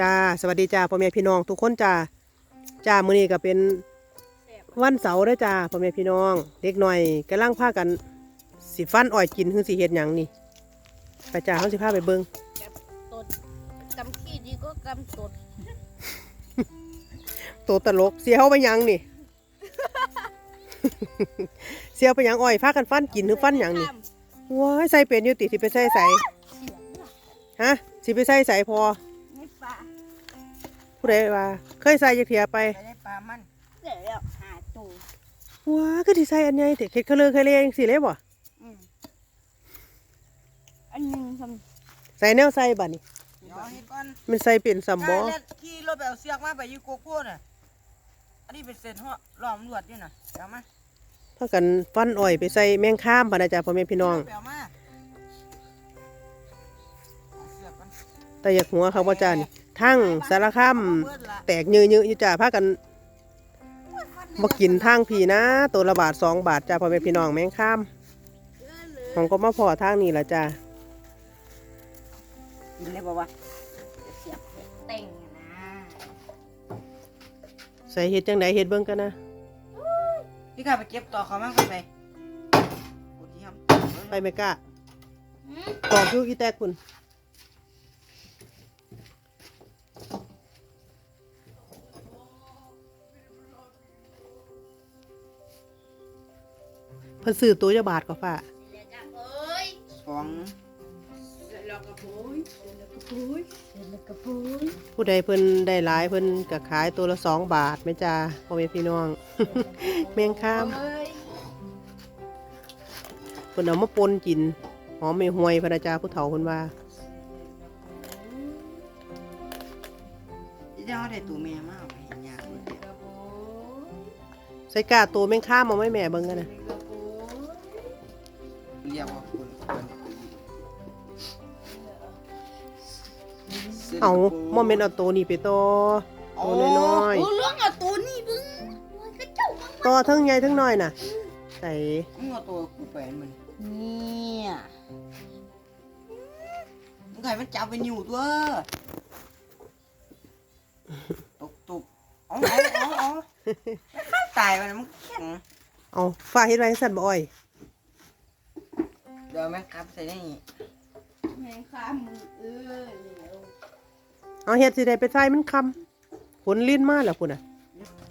จ้าสวัสดีจ้าพ่อแม่พี่น้องทุกคนจ้าจ้ามื้อนี้ก็เป็นวันเสาร์เด้อจ้าพ่อแม่พี่น้อง เด็กหน่อยกำลังพากันสิฟันอ้อยกินคือสิเฮ็ดหยังนี่ไปจ้าเฮาสิพาไปเบิ่งตดกำขี้ดีก็กำตดโตตลกเสียเฮาไปหยังนี่ เสียไปหยังอ้อยพากันฟันกินหรือฟันหยังนี่ว้ายใส่เป็นอยู่ติสิไปใส่ใส่เสียงน่ะฮะสิไปใส่ใส่พอไม่ปลา ผู้ใดว่า เคยใส่จักเทียไปไปได้ปลามันเดี๋ยวแล้วหาตูว้าก็สิใส่อันใหญ่แต่เฮ็ดเคะเลอเคะเลจังซี่เลยบ่อืมอันหนึงทใส่แนวใส่บัดนี้เดี๋ยวเฮ็ดก่อนมันใส่เป็นสำบ่ได้แล้วขี่รถไปเอาเสือกมาไปอยู่โกโก้น่ะอันนี้เป็นเศษหัวล้อมรวดอยู่น่ะเดี๋ยวมาพากันฟันอ้อยไปใส่แมงข้ามพะนะจ๊ะพ่อแม่พี่น้องไปเอามาเอาเสือกก่อนแต่อยากหัวเขาว่าจ้านี่ ทั้งสารคามเบิดละแตกเยื้อๆอยู่จ้าพากันบ่กินทางพี่นะ ตัวละบาทสองบาทจ้าพ่อแม่พี่น้องแมงข้ามำของก็มาพอทางนี้ละจ้ากินได้บ่วะเสียบเต่งนะใส่เฮ็ดจังไดเฮ็ดเบิ่งกันนะพี่กาไปเก็บต่อเขามาก่อนไปกูที่ทำไปไม่กล้าหืมตอกอยู่อีแตกคุณ เพิ่นซื้อตัวจะบาทก็ฟ้าเดี๋ยวจะเอ้ยสองเดี๋ยวเรากระปุยเดี๋ยวเรากระปุยเดี๋ยวเรากระปุยผู้ใดเพิ่นได้หลายเพิ่นก็ขายตัวละสองบาทแม่จ้าพ่อแม่พี่น้อง แมงข้ามเอ้ยเพิ่นเอามาปนกินหอมไม่ห่วยพะนะจ้าผู้เฒ่าเพิ่นว่าที่เจ้าได้ตัวแม่มาเอาไปเห็นยากเลยกระปุยใส่กาตัวแมงข้ามมาไหม่แม่เบิ่งกันนะกระปุย เรียกว่าคนคนเอาโมเมนต์เอาตัวนี้ไปต่อตัวน้อยโอ้เรื่องเอาตัวนี้บึ้งมันก็เจ้ามาๆต่อทั้งใหญ่ทั้งน้อยน่ะใส่มึงเอาตัวกูไปมันเนี่ยมึงไงมันจับไปอยู่ตัวตกตุกเอาเอาเอาเอามันข้าตายไปนะมึงแข็งเอาฟ้าเฮ็ดไว้ให้สั่นบ่อ้อย เดี๋ยวแม่งครับใส่ได้นี่แมงคามือเอ้ยเดี๋ยวเอาเฮ็ดสิได้ไปใส่มันคำผลลิ้นมาแล้วพุ่นน่ะ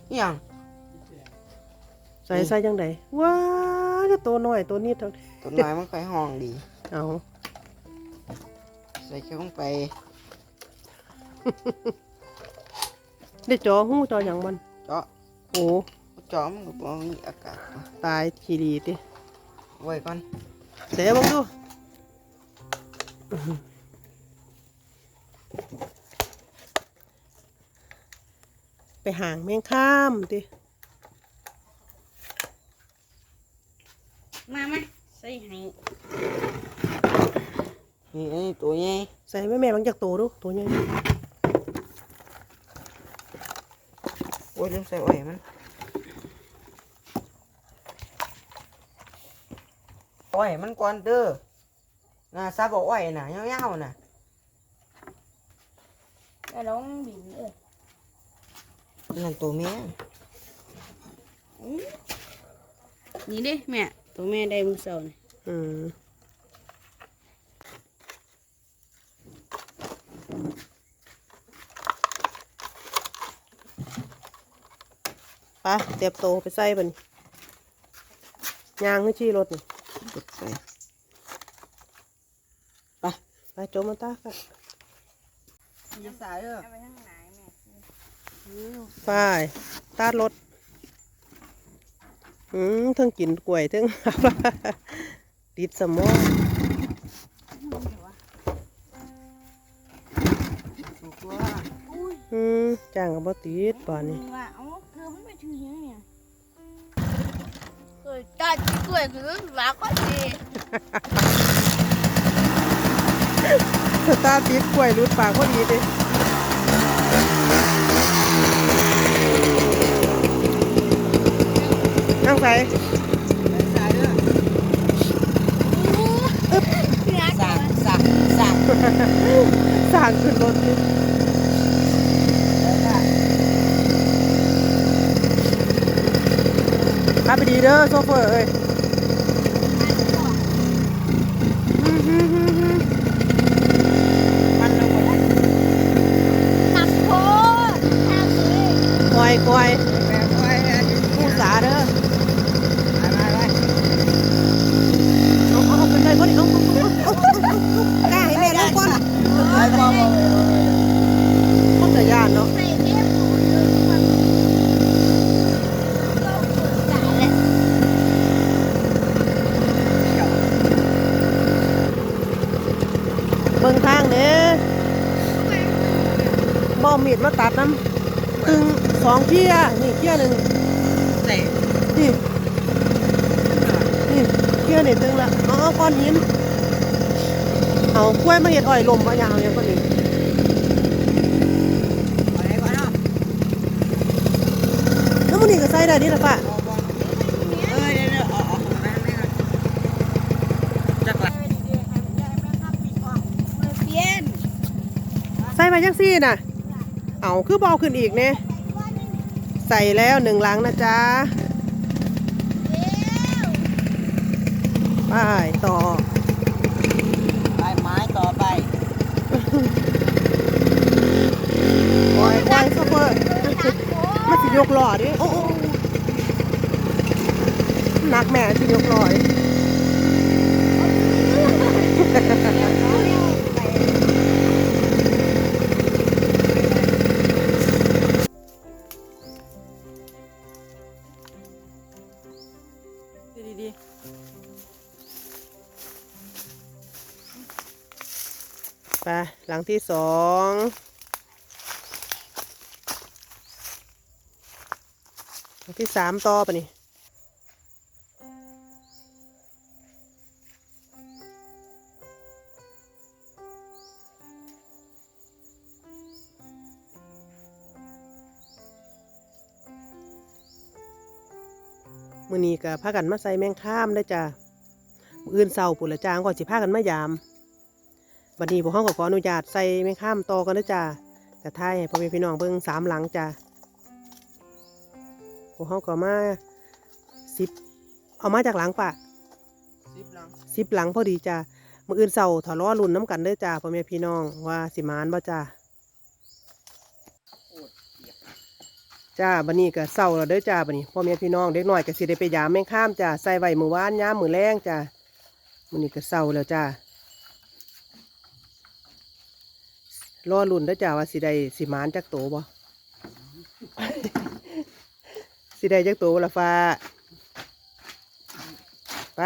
อหย่างใส่ใส่จังไดว้าจะตัวน้อยตัวนิดเท่าต้นไม้มันค่อยห้องดี เอาใส่เข้าไปได้จอหูจอหยังมันเจาะโอ้เจาะมันก็บ่มีอากาศมาตายขี้ดีติไว้ก่อน เสียบังดูไปห่างแมงข้ามติมามาใส่ให้นี่อันนี้ตัวใหญ่ใส่แม่แม่บางจากโตดู ตัวใหญ่โอ้ยลืมใส่ไว้มัน โอ้ยมันก่อนเด้อน่ะซาบอกอ้อยน่ะยาวๆน่ะแล้วน้องบินเอ้ยนั่นตัวแม่นี่เด้แม่ตัวแม่ได้มือเสานี่อืมไปเตรียมโตไปใส่บัดนยางให้ชี้รถนี่ กดใส่ไปโจมมาตาค่ะอย่าสายเด้อเอาไปทางไหนแม่ไปตารถอืมเทั้งกินกล้วยเทั้งติดสมองถูกตัวอุ้ยอืมจ้างกับบ่ติดป่านนี้ว่าเอาเกลือมันไปถึงยังเนี่ ยเอ้ยตัดกล้วยคือหลาก็ดีสตาร์ติดกล้วยรุดปากพอดีเด้นั่งใส่สายเด้อเนี่ยสากสากสากสั่งขึ้นรถดิ ไปดีเด้อโซเฟอร์เอ้ยอื้อหือหือหือมันลงไปตักโทางเลยคอยคอยแบบไว้อันนี้ผู้สาเด้อไปไปไปเอาเอาเอาเป็นไรบ่นี่เอาเอาเอาเอาเอากล้าให้แม่ลงก่อนนจะยานเนาะ ใส่เอฟโฟนเลยความเราเปิดจ่ายแล้ว เบิ่งทางเด้ บ่เอามีดมาตัดน้ำตึงสองเที่ยนี่เที่ยหนึ่งใส่นี่นี่เที่ยนี่ตึงละเอาเอาก้อนหินเอากล้วยมาเห็ดอ้อยลมมาอย่างอย่างก็นี่ไปก่อนเนาะแล้วมันนี่ก็ใส่ได้ดีละป่ะบ่บ่เออเดี๋ยวเดี๋ยวเอาเอาไปให้แม่ก่อนจักละเปลี่ยนใส่มาจังซี่น่ะ เอาคือบเอกขึ้นอีกเนี่ยใส่แล้วหนึ่งหลังนะจ๊ะไปต่อ ไปไม้ต่อไปปล่อยปล่อยซัพเปอร์มันสิยกหล่อดิโอ้โอ้หนักแม่สิยกหล่อดิดี หลังที่สองหลังที่สามต่อปะนี่มือนี้ก็พากันมาใส่แมงข้ามได้จ้ะมืออื่นเศร้าปุระจางก่อนสิพากันมายาม วันนี้พวกเขาก็ขออนุญาตใส่แมงข้ามต่อกันนะจ้าแต่ท้ายให้พ่อแม่พี่น้องเบิ่งสามหลังจ้าพวกเขาก็มาสิบเอามาจากหลังปะๆสิบหลังสิบหลังพอดีจ้ามืออื่นเสาถอล้อรุ่นน้ำกันเด้อจ้าพ่อแม่พี่น้องว่าสิมานบ่จ้าโอ้ยเปียกจ้าบันนี้ก็เศร้าแล้วเด้อจ้าบันนี้พ่อแม่พี่น้องเด็กน้อยก็สิได้ไปยามแมงข้ามจ้าใส่ไว้มือวานยามมือแรงจ้ามันนี้ก็เศร้าแล้วจ้า รอรุ่นได้จ้าว่าสิได้สิมานจักโตบ่สิได้จักโตละฟ้า ไป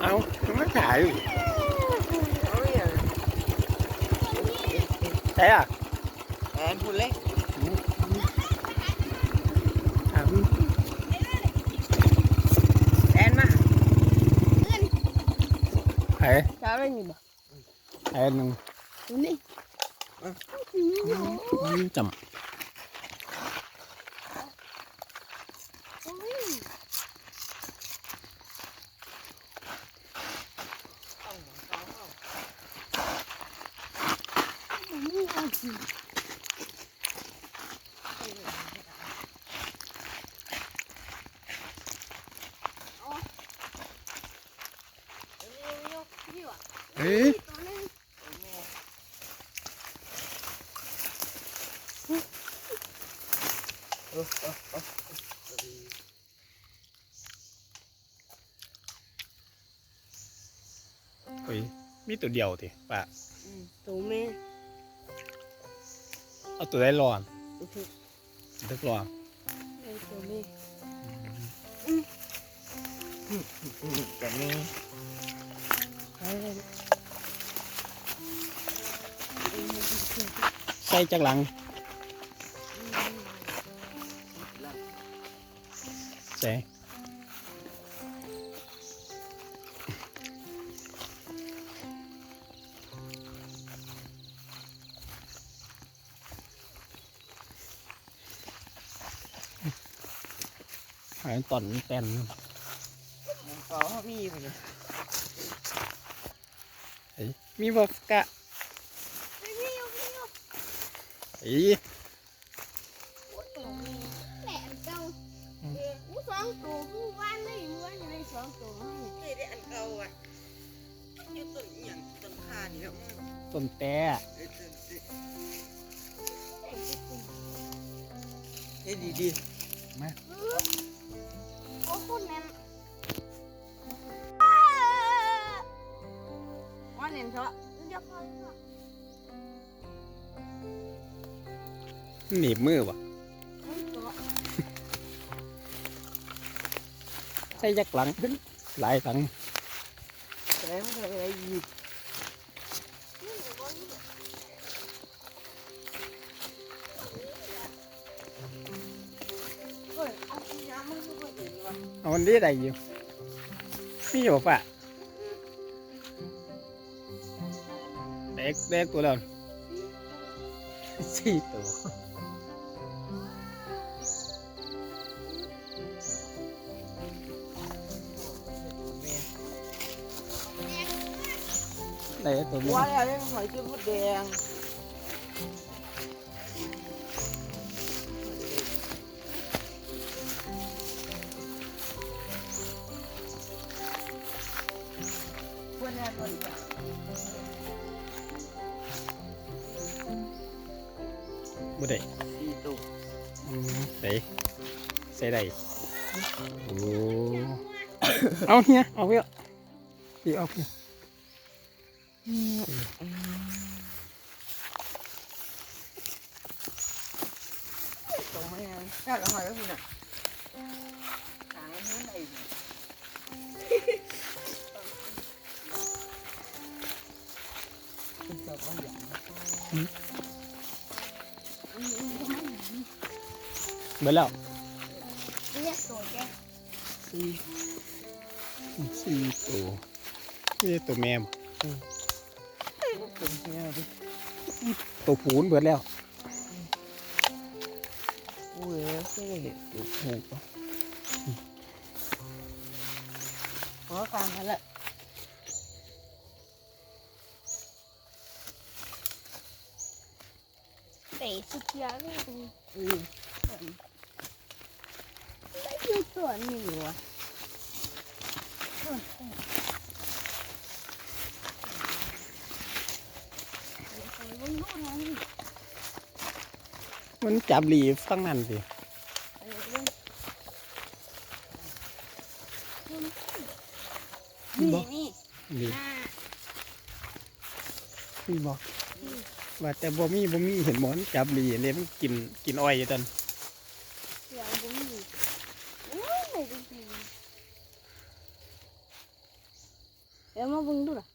เอาไม่ถ่ายอยู่ เอาอย่าง ใช่อะแอนพูดเลยถามแอนมาไอ้จ้าไม่มีบ่ไอ้หนึ่งนี่จ นี่ว่ะำเอ้ยตัวนึงเฮ้ยมีตัวเดียวทีป่ะตัวแม่เอา ตัวได้รอนตึกรอนตัวแม่แบบนี้ใส่จักหลัง ใส่ หายตอนแตนอ๋อมีอยู่นี่เฮ้ยมีบอกกะไม่มีอยู่ไม่มีอยู่อีโอ้ยตัวนี้แหลมเจ้าเอออู้สองตัวผู้ว่านไม่รู้ว่าจะได้สองตัวให้นี่ได้อันเก่าอะอยู่ต้นอหย่างต้นขานี่แล้วต้นแต่เอ้ยต้นสิได้จริงเฮ็ด ว่าเน้นเถอะเดี๋ยวพอหนีบมือวะไม่เถอะใส่ยักหลัง หลายหลังๆแต่มันก็อะไรอีกนี่หนูบอกนี่เฮ้ยเอาที่น้ำมันก็บ่ดีว่ะเอามันได้ใดอยู่มีอยู่ปะ เด็กเด็กตัวแล้วสี่ตัวแม่ได้ตัวนี้ว่าแล้วยังหอยจุ๊บมดแดงควรแน่นอนจ้ บ่ได้สี่ตัวอืมใส่ใส่ได้โอ้เอาเฮียเอาเพื่อพี่เอาเพื่อตรงไหมอะถ้าเราหอยก็คือน่ะหางมันไม่ได้อีก เป็นตัวบางอย่างเบิดแล้วเรียกตัวแกสี่สี่ตัวนี่ตัวแม่บ่เป็นเงี้ยดิตัวผูนเบิดแล้วโอ้ยเท่ตัวผูกอ๋อฟังกันละเตะสุดยอดเลยอืม ไม่อยู่ตัวนี้วะมันจับหลีฟังนั่นสินี่นี่หลีอ่าพี่บอกว่าแต่บ่มีบ่มีเห็นหมอนจับหลีเลยมันกินกินอ้อยอยู่ตอน เดี๋ยวผมมีโอ้ยไม่จริงเดี๋ยวมาเบิ่งดูล่ะ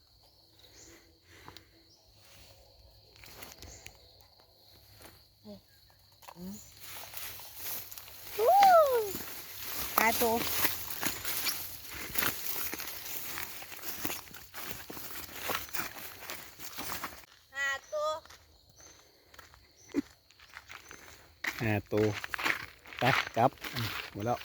อู้หาตัวหาตัวห้าตัวไปกลับอืมหมดแล้ว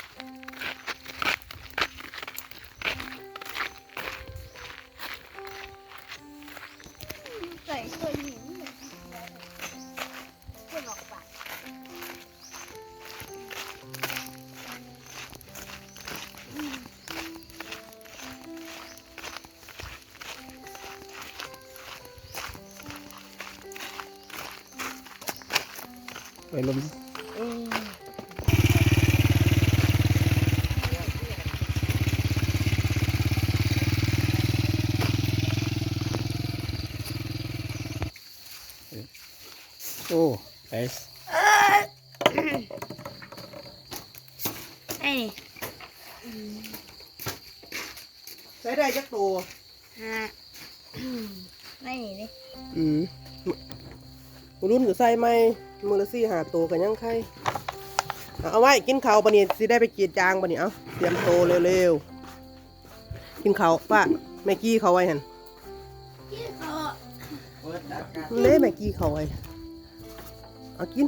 ไปลมอืมโอ้ไปไอ้ใช้ได้จักตัวฮะอื มไม่นี่เลยอืมมือรุ่นก็ใส่ไหมมือละสี่หาตัวกันยังไข่เอาไว้กินข้าวปะนี่สิได้ไปกรีดยางปะนี่เอาเตรียมโตเร็วๆกินข้าวป้าแม่กี้เขาไว้หันเขาเปิดดักกันเล่แม่กี้เขาไว้เอากิน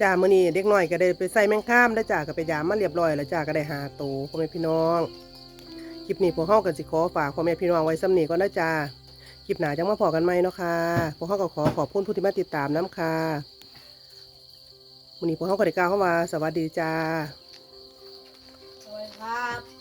จ้ามื้อนี้เด็กน้อยก็ได้ไปใส่แมงข้ามแล้วจ้าก็ไปยามมาเรียบร้อย แล้วจ้าก็ได้หาโตวพ่อแม่พี่น้อง คลิปนี้พวกเฮากันสิขอฝากพ่อแม่พี่น้องไว้ซ้ำนี้ก็นะจ้าคลิปหนาจังมาพอกันไหมเนาะค่ะพวกเฮาก็ขอขอบคุณผู้ที่มาติดตามน้ำค่ะวันนี้พวกเฮาก็ได้กล่าวเข้ามาสวัสดีจ้าสวัสดีครับ